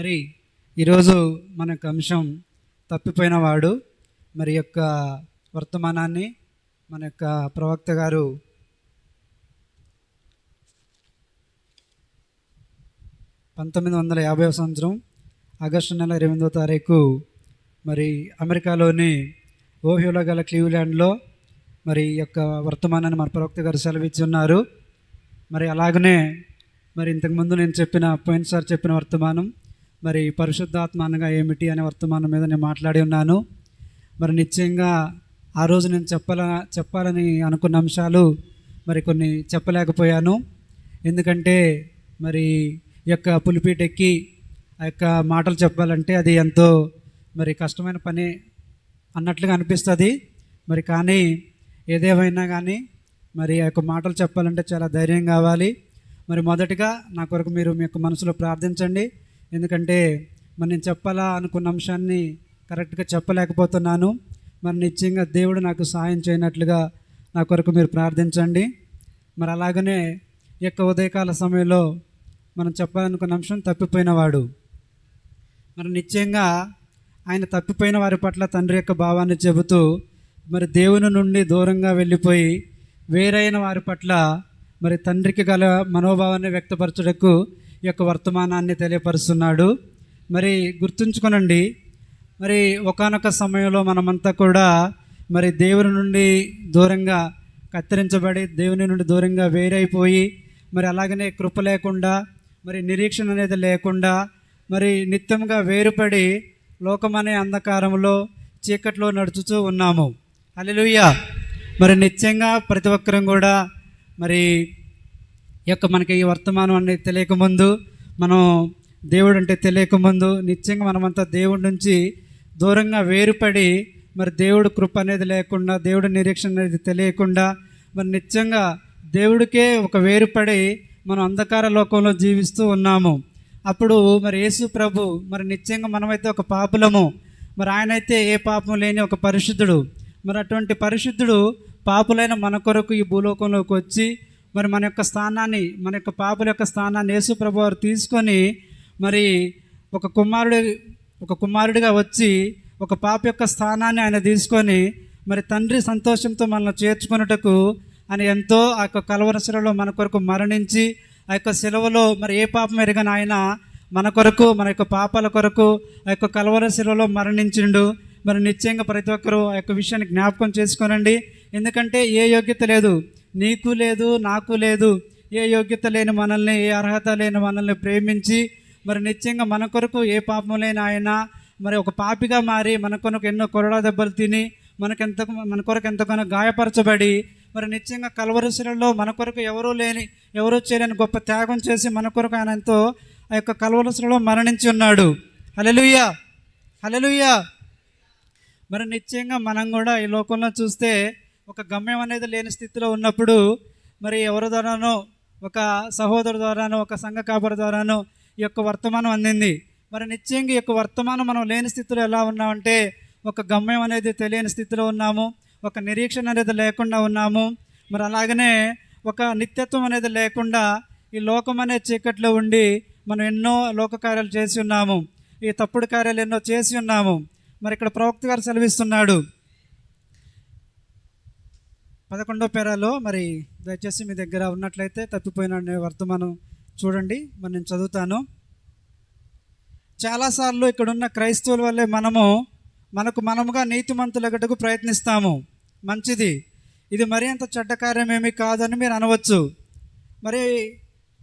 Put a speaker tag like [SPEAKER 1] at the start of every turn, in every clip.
[SPEAKER 1] మరి ఈరోజు మన అంశం తప్పిపోయిన వాడు మరి యొక్క వర్తమానాన్ని మన యొక్క ప్రవక్త గారు పంతొమ్మిది వందల యాభై సంవత్సరం ఆగస్టు నెల ఇరవై ఎనిమిదో తారీఖు మరి అమెరికాలోని ఓహియోలో గల క్లీవ్ల్యాండ్లో మరి యొక్క వర్తమానాన్ని మన ప్రవక్త గారు సెలవిచ్చి ఉన్నారు. మరి అలాగనే మరి ఇంతకుముందు నేను చెప్పిన పోయినసారి చెప్పిన వర్తమానం మరి పరిశుద్ధాత్మ అనగా ఏమిటి అనే వర్తమానం మీద నేను మాట్లాడి ఉన్నాను. మరి నిశ్చయంగా ఆ రోజు నేను చెప్పాల చెప్పాలని అనుకున్న అంశాలు మరి కొన్ని చెప్పలేకపోయాను. ఎందుకంటే మరి ఈ యొక్క పులిపీట ఎక్కి ఆ యొక్క మాటలు చెప్పాలంటే అది ఎంతో మరి కష్టమైన పని అన్నట్లుగా అనిపిస్తుంది. మరి కానీ ఏదేమైనా కానీ మరి ఆ యొక్క మాటలు చెప్పాలంటే చాలా ధైర్యం కావాలి. మరి మొదటిగా నా కొరకు మీరు మీ యొక్క మనసులో ప్రార్థించండి. ఎందుకంటే మరి నేను చెప్పాలా అనుకున్న అంశాన్ని కరెక్ట్గా చెప్పలేకపోతున్నాను. మరి నిశ్చయంగా దేవుడు నాకు సహాయం చేయనట్లుగా నా కొరకు మీరు ప్రార్థించండి. మరి అలాగనే ఈ యొక్క ఉదయకాల సమయంలో మనం చెప్పాలనుకున్న అంశం తప్పిపోయినవాడు. మరి నిశ్చయంగా ఆయన తప్పిపోయిన వారి పట్ల తండ్రి యొక్క భావాన్ని చెబుతూ మరి దేవుని నుండి దూరంగా వెళ్ళిపోయి వేరైన వారి పట్ల మరి తండ్రికి గల మనోభావాన్ని వ్యక్తపరచుటకు యొక్క వర్తమానాన్ని తెలియపరుస్తున్నాడు. మరి గుర్తుంచుకునండి మరి ఒకానొక సమయంలో మనమంతా కూడా మరి దేవుని నుండి దూరంగా కత్తిరించబడి దేవుని నుండి దూరంగా వేరైపోయి మరి అలాగనే కృప లేకుండా మరి నిరీక్షణ అనేది లేకుండా మరి నిత్యంగా వేరుపడి లోకమనే అంధకారంలో చీకట్లో నడుచుతూ ఉన్నాము. అలెలుయ్య మరి నిత్యంగా ప్రతి ఒక్కరం కూడా మరి యొక్క మనకి ఈ వర్తమానం అనేది తెలియకముందు మనం దేవుడు అంటే తెలియకముందు నిత్యంగా మనమంతా దేవుడి నుంచి దూరంగా వేరుపడి మరి దేవుడు కృప అనేది లేకుండా దేవుడి నిరీక్షణ అనేది తెలియకుండా మరి నిత్యంగా దేవుడికే ఒక వేరుపడి మనం అంధకార లోకంలో జీవిస్తూ ఉన్నాము. అప్పుడు మరి యేసు ప్రభు మరి నిత్యంగా మనమైతే ఒక పాపులము. మరి ఆయన అయితే ఏ పాపం లేని ఒక పరిశుద్ధుడు. మరి అటువంటి పరిశుద్ధుడు పాపులైన మన కొరకు ఈ భూలోకంలోకి వచ్చి మరి మన యొక్క స్థానాన్ని మన యొక్క పాపుల యొక్క స్థానాన్ని యేసు ప్రభు వారు తీసుకొని మరి ఒక కుమారుడు ఒక కుమారుడిగా వచ్చి ఒక పాప యొక్క స్థానాన్ని ఆయన తీసుకొని మరి తండ్రి సంతోషంతో మనల్ని చేర్చుకొనుటకు అని ఎంతో ఆ యొక్క కలవరసలలో మన కొరకు మరణించి ఆ యొక్క సెలవులో మరి ఏ పాపం ఎరగని ఆయన మన కొరకు మన యొక్క పాపాల కొరకు ఆ యొక్క కలవర శిలలో మరణించిండు. మరి నిశ్చయంగా ప్రతి ఒక్కరూ ఆ యొక్క విషయాన్ని జ్ఞాపకం చేసుకోనండి. ఎందుకంటే ఏ యోగ్యత లేదు? నీకు లేదు నాకు లేదు. ఏ యోగ్యత లేని మనల్ని ఏ అర్హత లేని మనల్ని ప్రేమించి మరి నిత్యంగా మన కొరకు ఏ పాపం లేని ఆయన మరి ఒక పాపిగా మారి మన కొరకు ఎన్నో కొరడా దెబ్బలు తిని మనకెంత మన కొరకు ఎంతగానో గాయపరచబడి మరి నిత్యంగా కలవరశిలలో మన కొరకు ఎవరూ లేని ఎవరూ చేయలేని గొప్ప త్యాగం చేసి మన కొరకు ఆయన ఎంతో ఆ యొక్క కలవరశిలలో మరణించి ఉన్నాడు. హలలుయ్యా హలలుయ్యా మరి నిశ్చయంగా మనం కూడా ఈ లోకంలో చూస్తే ఒక గమ్యం అనేది లేని స్థితిలో ఉన్నప్పుడు మరి ఎవరి ద్వారానో ఒక సహోదరు ద్వారానో ఒక సంఘ కాపరి ద్వారానో ఈ యొక్క వర్తమానం అందింది. మరి నిశ్చయంగా ఈ యొక్క వర్తమానం మనం లేని స్థితిలో ఎలా ఉన్నామంటే ఒక గమ్యం అనేది తెలియని స్థితిలో ఉన్నాము ఒక నిరీక్షణ అనేది లేకుండా ఉన్నాము. మరి అలాగనే ఒక నిత్యత్వం అనేది లేకుండా ఈ లోకం అనే చీకట్లో ఉండి మనం ఎన్నో లోక కార్యాలు చేసి ఉన్నాము ఈ తప్పుడు కార్యాలు ఎన్నో చేసి ఉన్నాము. మరి ఇక్కడ ప్రవక్త గారు సెలవిస్తున్నాడు పదకొండో పేరాలో మరి దయచేసి మీ దగ్గర ఉన్నట్లయితే తప్పిపోయిన వర్తమానం చూడండి. మరి నేను చదువుతాను. చాలాసార్లు ఇక్కడున్న క్రైస్తవుల వల్లే మనము మనకు మనముగా నీతిమంతులగటకు ప్రయత్నిస్తాము. మంచిది. ఇది మరి అంత చెడ్డ కార్యం కాదని మీరు అనవచ్చు. మరి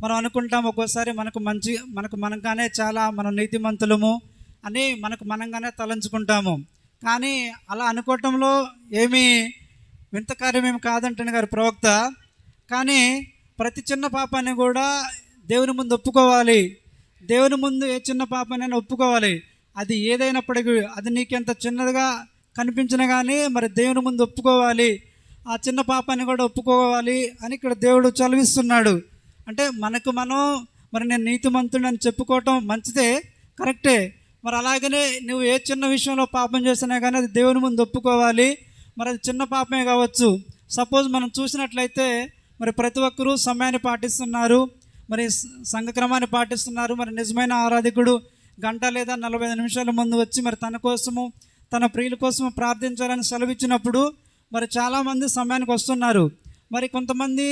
[SPEAKER 1] మనం అనుకుంటాం ఒక్కోసారి మనకు మంచి మనకు మనగానే చాలా మనం నీతిమంతులము అని మనకు మనంగానే తలంచుకుంటాము. కానీ అలా అనుకోవటంలో ఏమీ వింత కార్యం ఏమి కాదంటాను గారు ప్రవక్త. కానీ ప్రతి చిన్న పాపాన్ని కూడా దేవుని ముందు ఒప్పుకోవాలి. దేవుని ముందు ఏ చిన్న పాపనైనా ఒప్పుకోవాలి. అది ఏదైనప్పటికీ అది నీకెంత చిన్నదిగా కనిపించినా కానీ మరి దేవుని ముందు ఒప్పుకోవాలి. ఆ చిన్న పాపాన్ని కూడా ఒప్పుకోవాలి అని ఇక్కడ దేవుడు చదివిస్తున్నాడు అంటే మనకు మనం మరి నేను నీతిమంతుడు అని చెప్పుకోవటం మంచిదే కరెక్టే. మరి అలాగనే నువ్వు ఏ చిన్న విషయంలో పాపం చేసినా కానీ అది దేవుని ముందు ఒప్పుకోవాలి. మరి అది చిన్న పాపమే కావచ్చు. సపోజ్ మనం చూసినట్లయితే మరి ప్రతి ఒక్కరూ సమయాన్ని పాటిస్తున్నారు. మరి సంఘక్రమాన్ని పాటిస్తున్నారు. మరి నిజమైన ఆరాధికుడు గంట లేదా నలభై ఐదు నిమిషాల ముందు వచ్చి మరి తన కోసము తన ప్రియుల కోసము ప్రార్థించాలని సెలవిచ్చినప్పుడు మరి చాలామంది సమయానికి వస్తున్నారు. మరి కొంతమంది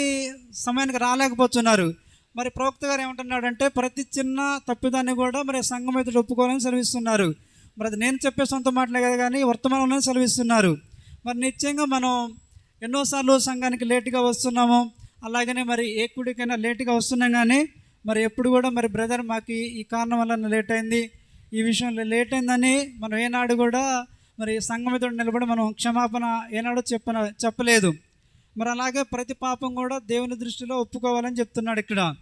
[SPEAKER 1] సమయానికి రాలేకపోతున్నారు. మరి ప్రవక్త గారు ఏమంటున్నాడంటే ప్రతి చిన్న తప్పిదాన్ని కూడా మరి సంఘం అయితే ఒప్పుకోవాలని సెలవిస్తున్నారు. మరి అది నేను చెప్పే సొంత మాటలే కదా కానీ వర్తమానంలో సెలవిస్తున్నారు. మరి నిశ్చయంగా మనం ఎన్నోసార్లు సంఘానికి లేటుగా వస్తున్నాము. అలాగనే మరి ఏ కుడికైనా లేటుగా వస్తున్నాం కానీ మరి ఎప్పుడు కూడా మరి బ్రదర్ మాకు ఈ- కారణం వల్ల లేట్ అయింది. ఈ విషయంలో లేట్ అయిందని మనం ఏనాడు కూడా మరి సంఘం మీద నిలబడి మనం క్షమాపణ ఏనాడు చెప్పన చెప్పలేదు. మరి అలాగే ప్రతి పాపం కూడా దేవుని దృష్టిలో ఒప్పుకోవాలని చెప్తున్నాడు ఇక్కడ.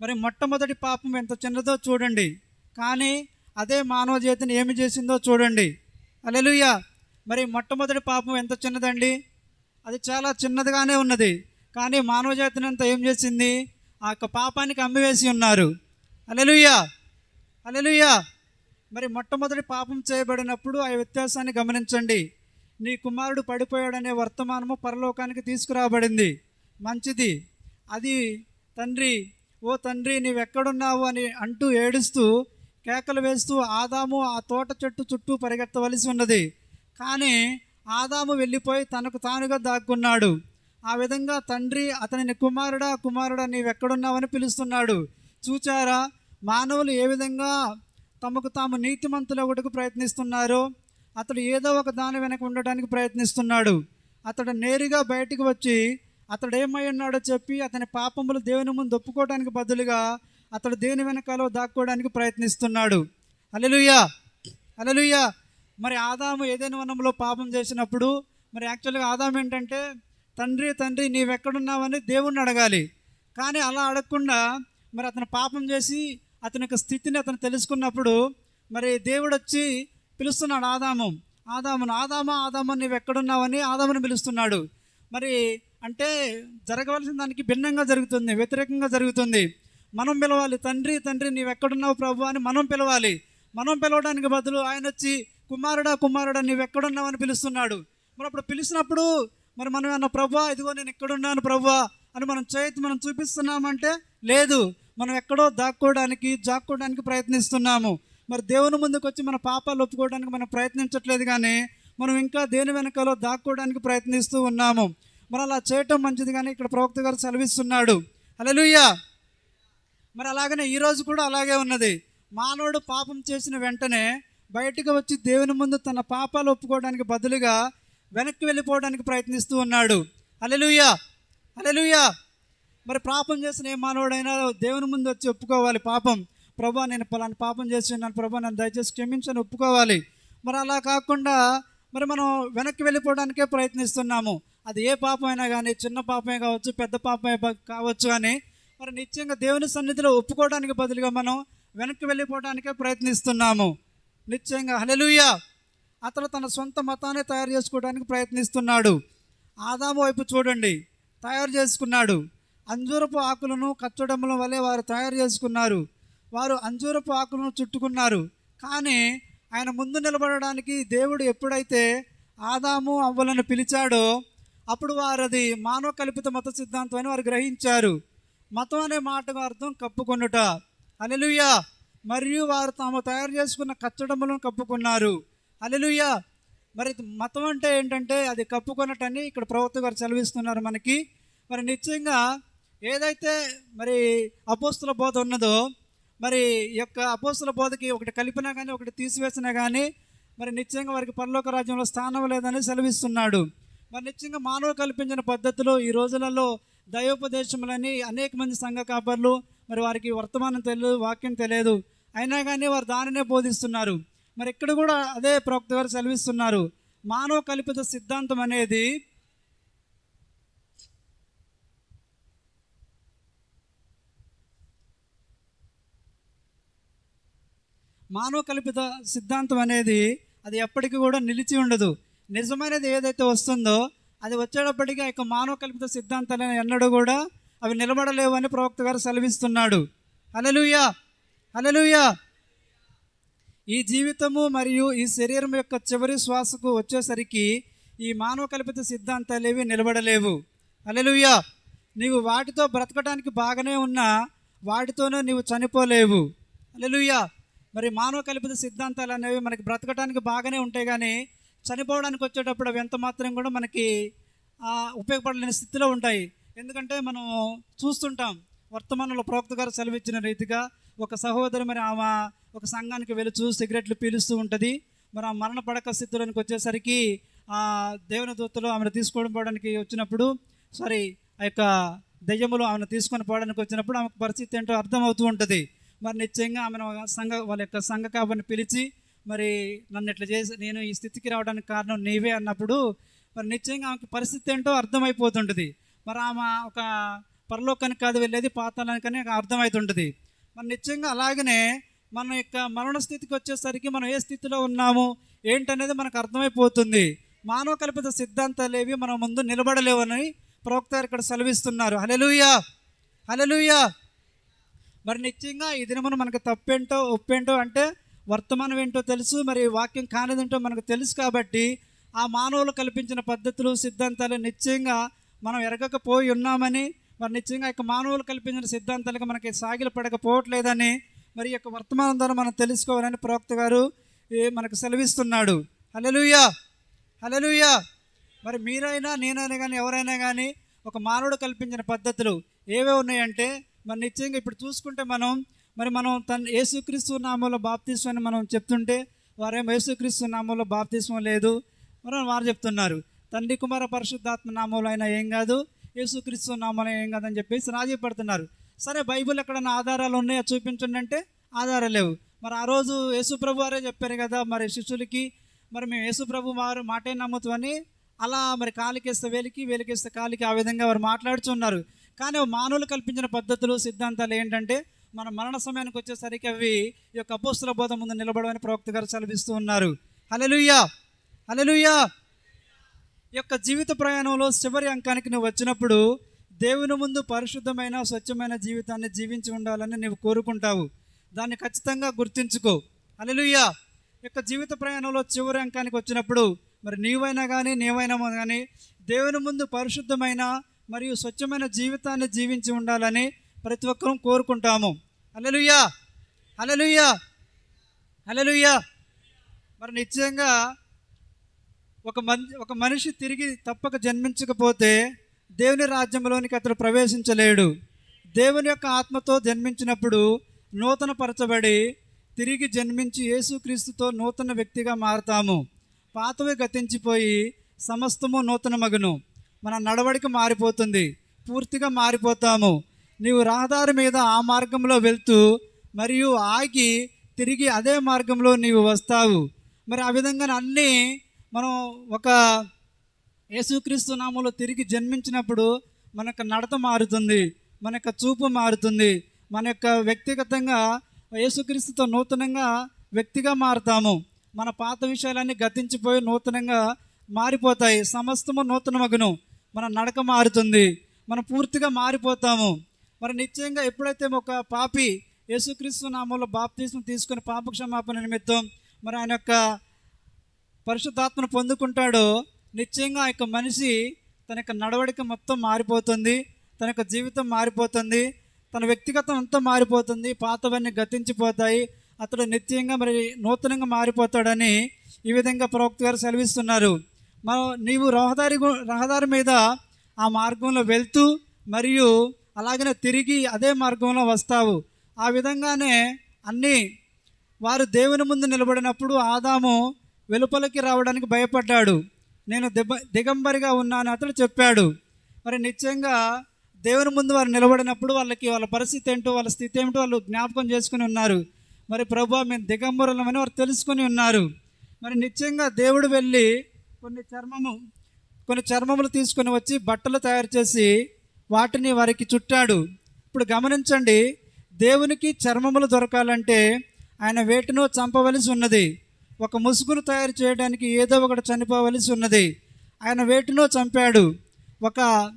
[SPEAKER 1] మరి మొట్టమొదటి పాపం ఎంత చిన్నదో చూడండి. కానీ అదే మానవ చేతిని ఏమి చేసిందో చూడండి. అలెలుయ్యా మరి మొట్టమొదటి పాపం ఎంత చిన్నదండి? అది చాలా చిన్నదిగానే ఉన్నది. కానీ మానవ జాతిని అంతా ఏం చేసింది? ఆ యొక్క పాపానికి అమ్మివేసి ఉన్నారు. అలెలుయ్యా అలెలుయ్యా మరి మొట్టమొదటి పాపం చేయబడినప్పుడు ఆ వ్యత్యాసాన్ని గమనించండి. నీ కుమారుడు పడిపోయాడనే వర్తమానము పరలోకానికి తీసుకురాబడింది. మంచిది. అది తండ్రి ఓ తండ్రి నీవెక్కడున్నావు? అని అంటూ ఏడుస్తూ కేకలు వేస్తూ ఆదాము ఆ తోట చెట్టు చుట్టూ పరిగెత్తవలసి ఉన్నది. కానీ ఆదాము వెళ్ళిపోయి తనకు తానుగా దాక్కున్నాడు. ఆ విధంగా తండ్రి అతనిని కుమారుడా కుమారుడా నీవెక్కడున్నావని పిలుస్తున్నాడు. చూచారా మానవులు ఏ విధంగా తమకు తాము నీతిమంతుల ఒకటికి ప్రయత్నిస్తున్నారో అతడు ఏదో ఒక దాని వెనక ఉండటానికి ప్రయత్నిస్తున్నాడు. అతడు నేరుగా బయటికి వచ్చి అతడు ఏమై ఉన్నాడో చెప్పి అతని పాపములు దేవుని ముందు ఒప్పుకోవడానికి బదులుగా అతడు దేని వెనకాలో దాక్కోవడానికి ప్రయత్నిస్తున్నాడు. అలలుయ్యా అలలుయ్యా మరి ఆదాము ఏదైనా వనంలో పాపం చేసినప్పుడు మరి యాక్చువల్గా ఆదాం ఏంటంటే తండ్రి తండ్రి నీవెక్కడున్నావని దేవుణ్ణి అడగాలి. కానీ అలా అడగకుండా మరి అతను పాపం చేసి అతని యొక్క స్థితిని అతను తెలుసుకున్నప్పుడు మరి దేవుడు వచ్చి పిలుస్తున్నాడు ఆదాము. ఆదామును ఆదామా ఆదామా నీవు ఎక్కడున్నావని ఆదాముని పిలుస్తున్నాడు. మరి అంటే జరగవలసిన దానికి భిన్నంగా జరుగుతుంది వ్యతిరేకంగా జరుగుతుంది. మనం పిలవాలి తండ్రి తండ్రి నీవెక్కడున్నావు ప్రభు అని మనం పిలవాలి. మనం పిలవడానికి బదులు ఆయన వచ్చి కుమారుడా కుమారుడా నీవు అని పిలుస్తున్నాడు. మరి అప్పుడు పిలిచినప్పుడు మరి మనం అన్న ప్రభా ఇదిగో నేను ఎక్కడున్నాను ప్రభా అని మనం చేతి మనం చూపిస్తున్నామంటే లేదు మనం ఎక్కడో దాక్కోవడానికి జాక్కోవడానికి ప్రయత్నిస్తున్నాము. మరి దేవుని ముందుకు వచ్చి మన పాపాలు ఒప్పుకోవడానికి మనం ప్రయత్నించట్లేదు కానీ మనం ఇంకా దేని వెనకాలో దాక్కోవడానికి ప్రయత్నిస్తూ ఉన్నాము. మరి అలా చేయటం మంచిది కానీ ఇక్కడ ప్రవక్త గారు సెలవిస్తున్నాడు. హల్లెలూయా! మరి అలాగనే ఈరోజు కూడా అలాగే ఉన్నది. మానవుడు పాపం చేసిన వెంటనే బయటకు వచ్చి దేవుని ముందు తన పాపాలు ఒప్పుకోవడానికి బదులుగా వెనక్కి వెళ్ళిపోవడానికి ప్రయత్నిస్తూ ఉన్నాడు. అలెలుయా అలెలుయా మరి పాపం చేసిన ఏ మానవుడైనా దేవుని ముందు వచ్చి ఒప్పుకోవాలి పాపం. ప్రభా నేను పలాని పాపం చేసి ఉన్నాను. ప్రభా నన్ను దయచేసి క్షమించని ఒప్పుకోవాలి. మరి అలా కాకుండా మరి మనం వెనక్కి వెళ్ళిపోవడానికే ప్రయత్నిస్తున్నాము. అది ఏ పాపమైనా కానీ చిన్న పాపమే కావచ్చు పెద్ద పాపమే కావచ్చు కానీ మరి నిత్యంగా దేవుని సన్నిధిలో ఒప్పుకోవడానికి బదులుగా మనం వెనక్కి వెళ్ళిపోవడానికే ప్రయత్నిస్తున్నాము. నిశ్చయంగా. హలలుయ అతను తన సొంత మతాన్ని తయారు చేసుకోవడానికి ప్రయత్నిస్తున్నాడు. ఆదాము వైపు చూడండి. తయారు చేసుకున్నాడు. అంజూరపు ఆకులను కచ్చడముల వలె వారు తయారు చేసుకున్నారు. వారు అంజూరపు ఆకులను చుట్టుకున్నారు. కానీ ఆయన ముందు నిలబడడానికి దేవుడు ఎప్పుడైతే ఆదాము అవ్వలను పిలిచాడో అప్పుడు వారు అది మానవ కల్పిత మత సిద్ధాంతం అని వారు గ్రహించారు. మతం అనే మాటకు అర్థం కప్పుకొనుట. అలెలుయ్యా మరియు వారు తాము తయారు చేసుకున్న కచ్చడములను కప్పుకున్నారు. అలెలుయ్యా మరి మతం అంటే ఏంటంటే అది కప్పుకున్నట్టని ఇక్కడ ప్రభుత్వ గారు చదివిస్తున్నారు మనకి. మరి నిశ్చయంగా ఏదైతే మరి అపోస్తుల బోధ ఉన్నదో మరి యొక్క అపోస్తుల బోధకి ఒకటి కలిపినా కానీ ఒకటి తీసివేసినా కానీ మరి నిశ్చయంగా వారికి పరలోక రాజ్యంలో స్థానం లేదని సెలవిస్తున్నాడు. మరి నిశ్చయంగా మానవ కల్పించిన పద్ధతిలో ఈ రోజులలో దైవోపదేశములని అనేక మంది సంఘ కాపర్లు మరి వారికి వర్తమానం తెలియదు వాక్యం తెలియదు. అయినా కానీ వారు దానినే బోధిస్తున్నారు. మరి ఇక్కడ కూడా అదే ప్రవక్త గారు సెలవిస్తున్నారు. మానవ కల్పిత సిద్ధాంతం అనేది మానవ కల్పిత సిద్ధాంతం అనేది అది ఎప్పటికీ కూడా నిలిచి ఉండదు. నిజమైనది ఏదైతే వస్తుందో అది వచ్చేటప్పటికీ ఆ యొక్క మానవ కల్పిత సిద్ధాంతాలను ఎన్నడూ కూడా అవి నిలబడలేవు అని ప్రవక్త గారు సెలవిస్తున్నాడు. హలలుయా అలలుయ ఈ జీవితము మరియు ఈ శరీరం యొక్క చివరి శ్వాసకు వచ్చేసరికి ఈ మానవ కల్పిత సిద్ధాంతాలు ఏవి నిలబడలేవు. అలలుయ నీవు వాటితో బ్రతకడానికి బాగానే ఉన్నా వాటితోనే నీవు చనిపోలేవు. అలలుయ మరి మానవ కల్పిత సిద్ధాంతాలు అనేవి మనకి బ్రతకడానికి బాగానే ఉంటాయి కానీ చనిపోవడానికి వచ్చేటప్పుడు అవి ఎంత మాత్రం కూడా మనకి ఉపయోగపడలేని స్థితిలో ఉంటాయి. ఎందుకంటే మనం చూస్తుంటాం. వర్తమానంలో ప్రవక్త గారు సెలవిచ్చిన రీతిగా ఒక సహోదరి మరి ఆమె ఒక సంఘానికి వెళుచు సిగరెట్లు పీలుస్తూ ఉంటుంది. మరి ఆ మరణ పడక స్థితిలోనికి వచ్చేసరికి ఆ దేవుని దూతలు ఆమెను తీసుకొని పోవడానికి వచ్చినప్పుడు సారీ ఆ యొక్క దయ్యములు ఆమెను తీసుకొని పోవడానికి వచ్చినప్పుడు ఆమెకు పరిస్థితి ఏంటో అర్థమవుతూ ఉంటుంది. మరి నిశ్చయంగా ఆమెను సంఘ వాళ్ళ యొక్క సంఘ కాబని పిలిచి మరి నన్ను ఇట్లా చేసి నేను ఈ స్థితికి రావడానికి కారణం నీవే అన్నప్పుడు మరి నిశ్చయంగా ఆమెకి పరిస్థితి ఏంటో అర్థమైపోతుంటుంది. మరి ఆమె ఒక పరలోకానికి కాదు వెళ్ళేది పాతాళానికని అర్థమవుతుంటుంది మరి నిశ్చయంగా అలాగనే మన యొక్క మరణ స్థితికి వచ్చేసరికి మనం ఏ స్థితిలో ఉన్నాము ఏంటనేది మనకు అర్థమైపోతుంది. మానవ కల్పిత సిద్ధాంతాలు ఏవి మనం ముందు నిలబడలేవని ప్రవక్త ఇక్కడ సెలవిస్తున్నారు. హలెలుయా హలెలుయా మరి నిత్యంగా ఈ దినమున మనకు తప్పేంటో ఒప్పేంటో అంటే వర్తమానం ఏంటో తెలుసు మరి వాక్యం కానిదేంటో మనకు తెలుసు కాబట్టి ఆ మానవులు కల్పించిన పద్ధతులు సిద్ధాంతాలు నిశ్చయంగా మనం ఎరగకపోయి ఉన్నామని మరి నిశ్చయంగా యొక్క మానవులు కల్పించిన సిద్ధాంతాలకు మనకి సాగిలు పడకపోవట్లేదని మరి యొక్క వర్తమానం ద్వారా మనం తెలుసుకోవాలని ప్రవక్త గారు ఏ మనకు సెలవిస్తున్నాడు. హలలుయా హలలుయా మరి మీరైనా నేనైనా కానీ ఎవరైనా కానీ ఒక మానవుడు కల్పించిన పద్ధతులు ఏవే ఉన్నాయంటే మరి నిశ్చయంగా ఇప్పుడు చూసుకుంటే మనం మరి మనం తన యేసుక్రీస్తు నామంలో బాప్తిస్వం అని మనం చెప్తుంటే వారేమో యేసుక్రీస్తు నామంలో బాప్తీస్వం లేదు? మరి వారు చెప్తున్నారు తండ్రి కుమార పరిశుద్ధాత్మ నామంలో అయినా ఏం కాదు యేసుక్రీస్తు నామంలో ఏం కాదని చెప్పేసి రాజీ పడుతున్నారు. సరే బైబిల్ ఎక్కడన్నా ఆధారాలు ఉన్నాయో చూపించండి అంటే ఆధారాలు లేవు. మరి ఆ రోజు యేసుప్రభు వారే చెప్పారు కదా మరి శిష్యులకి మరి మేము యేసుప్రభు వారు మాటే నమ్ముతామని అలా మరి కాలికేస్తే వేలికి వేలికేస్తే కాలికి ఆ విధంగా వారు మాట్లాడుతున్నారు కానీ మానవులు కల్పించిన పద్ధతులు సిద్ధాంతాలు ఏంటంటే మన మరణ సమయానికి వచ్చేసరికి అవి ఈ యొక్క అపోస్తుల బోధ ముందు నిలబడమని ప్రవక్త గారు చలభిస్తూ ఉన్నారు. హలెలుయ్యా హలెలుయ్యా యొక్క జీవిత ప్రయాణంలో చివరి అంకానికి నువ్వు వచ్చినప్పుడు దేవుని ముందు పరిశుద్ధమైన స్వచ్ఛమైన జీవితాన్ని జీవించి ఉండాలని నువ్వు కోరుకుంటావు. దాన్ని ఖచ్చితంగా గుర్తించుకో. అలెలుయ్యా యొక్క జీవిత ప్రయాణంలో చివరి అంకానికి వచ్చినప్పుడు మరి నీవైనా కానీ నీవైనా కానీ దేవుని ముందు పరిశుద్ధమైన మరియు స్వచ్ఛమైన జీవితాన్ని జీవించి ఉండాలని ప్రతి ఒక్కరూ కోరుకుంటాము. అలెలుయ్యా అలెలుయ్యా అలెలుయ్యా మరి నిశ్చయంగా ఒక మన్ ఒక మనిషి తిరిగి తప్పక జన్మించకపోతే దేవుని రాజ్యంలోనికి అతడు ప్రవేశించలేడు. దేవుని యొక్క ఆత్మతో జన్మించినప్పుడు నూతన పరచబడి తిరిగి జన్మించి యేసుక్రీస్తుతో నూతన వ్యక్తిగా మారతాము. పాతవి గతించిపోయి సమస్తము నూతన మగును మన నడవడిక మారిపోతుంది. పూర్తిగా మారిపోతాము. నీవు రహదారి మీద ఆ మార్గంలో వెళ్తూ మరియు ఆగి తిరిగి అదే మార్గంలో నీవు వస్తావు. మరి ఆ విధంగా అన్నీ మనం ఒక యేసుక్రీస్తు నామంలో తిరిగి జన్మించినప్పుడు మన యొక్క నడత మారుతుంది మన యొక్క చూపు మారుతుంది మన యొక్క వ్యక్తిగతంగా యేసుక్రీస్తుతో నూతనంగా వ్యక్తిగా మారుతాము. మన పాత విషయాలన్నీ గతించిపోయి నూతనంగా మారిపోతాయి. సమస్తము నూతనమగును. మన నడక మారుతుంది. మనం పూర్తిగా మారిపోతాము. మరి నిశ్చయంగా ఎప్పుడైతే ఒక పాపి యేసుక్రీస్తు నామంలో బాప్తీసం తీసుకుని పాప క్షమాపణ నిమిత్తం మరి ఆయన యొక్క పరిశుద్ధాత్మను పొందుకుంటాడో నిశ్చయంగా ఆ యొక్క మనిషి తన యొక్క నడవడిక మొత్తం మారిపోతుంది తన యొక్క జీవితం మారిపోతుంది తన వ్యక్తిగతం అంతా మారిపోతుంది పాతవన్నీ గతించిపోతాయి అతడు నిత్యంగా మరి నూతనంగా మారిపోతాడని ఈ విధంగా ప్రవక్త గారు సెలవిస్తున్నారు. మనం నీవు రహదారి రహదారి మీద ఆ మార్గంలో వెళ్తూ మరియు అలాగనే తిరిగి అదే మార్గంలో వస్తావు. ఆ విధంగానే అన్నీ వారు దేవుని ముందు నిలబడినప్పుడు ఆదాము వెలుపలికి రావడానికి భయపడ్డాడు. నేను దిబ దిగంబరిగా ఉన్నాను అతడు చెప్పాడు. మరి నిశ్చయంగా దేవుని ముందు వారు నిలబడినప్పుడు వాళ్ళకి వాళ్ళ పరిస్థితి ఏంటో వాళ్ళ స్థితి ఏమిటో వాళ్ళు జ్ఞాపకం చేసుకుని ఉన్నారు. మరి ప్రభు మేము దిగంబరులమని వారు తెలుసుకొని ఉన్నారు. మరి నిశ్చయంగా దేవుడు వెళ్ళి కొన్ని చర్మము కొన్ని చర్మములు తీసుకొని వచ్చి బట్టలు తయారు చేసి వాటిని వారికి చుట్టాడు. ఇప్పుడు గమనించండి దేవునికి చర్మములు దొరకాలంటే ఆయన వేటినో చంపవలసి ఉన్నది. ఒక ముసుగును తయారు చేయడానికి ఏదో ఒకటి చనిపోవలసి ఉన్నది. ఆయన వేటినో చంపాడు. ఒక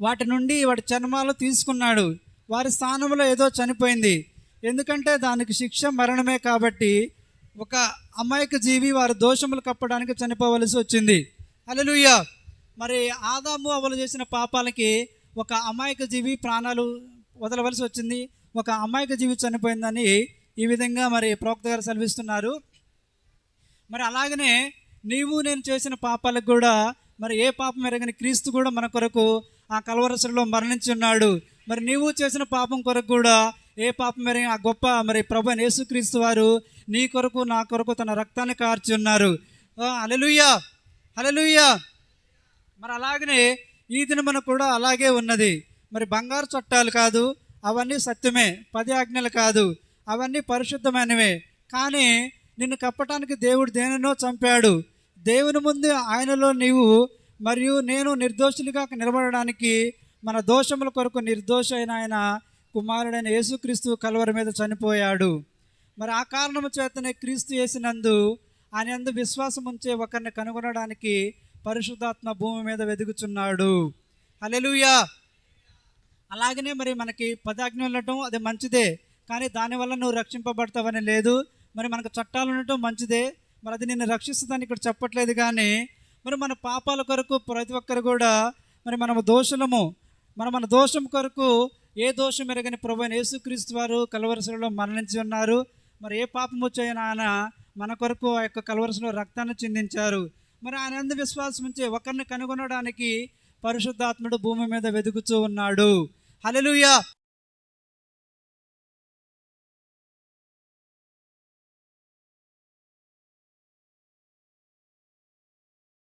[SPEAKER 1] వాటి నుండి వాటి చర్మాలు తీసుకున్నాడు. వారి స్థానంలో ఏదో చనిపోయింది. ఎందుకంటే దానికి శిక్ష మరణమే కాబట్టి ఒక అమాయక జీవి వారి దోషములు కప్పడానికి చనిపోవలసి వచ్చింది. అలలుయ్య మరి ఆదాము అవలు చేసిన పాపాలకి ఒక అమాయక జీవి ప్రాణాలు వదలవలసి వచ్చింది. ఒక అమాయక జీవి చనిపోయిందని ఈ విధంగా మరి ప్రవక్త గారు సెలవిస్తున్నారు. మరి అలాగనే నీవు నేను చేసిన పాపాలకు కూడా మరి ఏ పాపం ఎరగని క్రీస్తు కూడా మన కొరకు ఆ కలవరసలో మరణించి ఉన్నాడు. మరి నీవు చేసిన పాపం కొరకు కూడా ఏ పాపం ఎరగని ఆ గొప్ప మరి ప్రభు యేసుక్రీస్తు వారు నీ కొరకు నా కొరకు తన రక్తాన్ని కార్చి ఉన్నారు. అలెలుయ్యా హలెలుయ్యా మరి అలాగనే ఈ దినమున కూడా అలాగే ఉన్నది. మరి బంగారు చట్టాలు కాదు అవన్నీ సత్యమే. పది ఆజ్ఞలు కాదు అవన్నీ పరిశుద్ధమైనవే. కానీ నిన్ను కప్పటానికి దేవుడు దేనినో చంపాడు. దేవుని ముందు ఆయనలో నీవు మరియు నేను నిర్దోషులుగా నిలబడడానికి మన దోషముల కొరకు నిర్దోష అయిన ఆయన కుమారుడైన యేసుక్రీస్తు కలవరి మీద చనిపోయాడు. మరి ఆ కారణము చేతనే క్రీస్తు చేసినందు ఆయన యందు విశ్వాసం ఉంచే ఒకరిని కనుగొనడానికి పరిశుద్ధాత్మ భూమి మీద వెదుగుచున్నాడు. హల్లెలూయా! అలాగనే మరి మనకి పదాజ్ఞ ఉండటం అది మంచిదే కానీ దానివల్ల నువ్వు రక్షింపబడతావని లేదు. మరి మనకు చట్టాలు ఉండటం మంచిదే. మరి అది నిన్ను రక్షిస్తుందని ఇక్కడ చెప్పట్లేదు కానీ మరి మన పాపాల కొరకు ప్రతి ఒక్కరు కూడా మరి మనము దోషులము. మన మన దోషం కొరకు ఏ దోషం ఎరగని ప్రభు యేసుక్రీస్తు వారు కలవరసలో మరణించి ఉన్నారు. మరి ఏ పాపం వచ్చాయని ఆయన మన కొరకు ఆ యొక్క కలవరసలో రక్తాన్ని చిందించారు. మరి ఆయన అంద విశ్వాసం ఉంచే ఒకరిని కనుగొనడానికి పరిశుద్ధాత్ముడు భూమి మీద వెతుకుతూ ఉన్నాడు. హల్లెలూయా!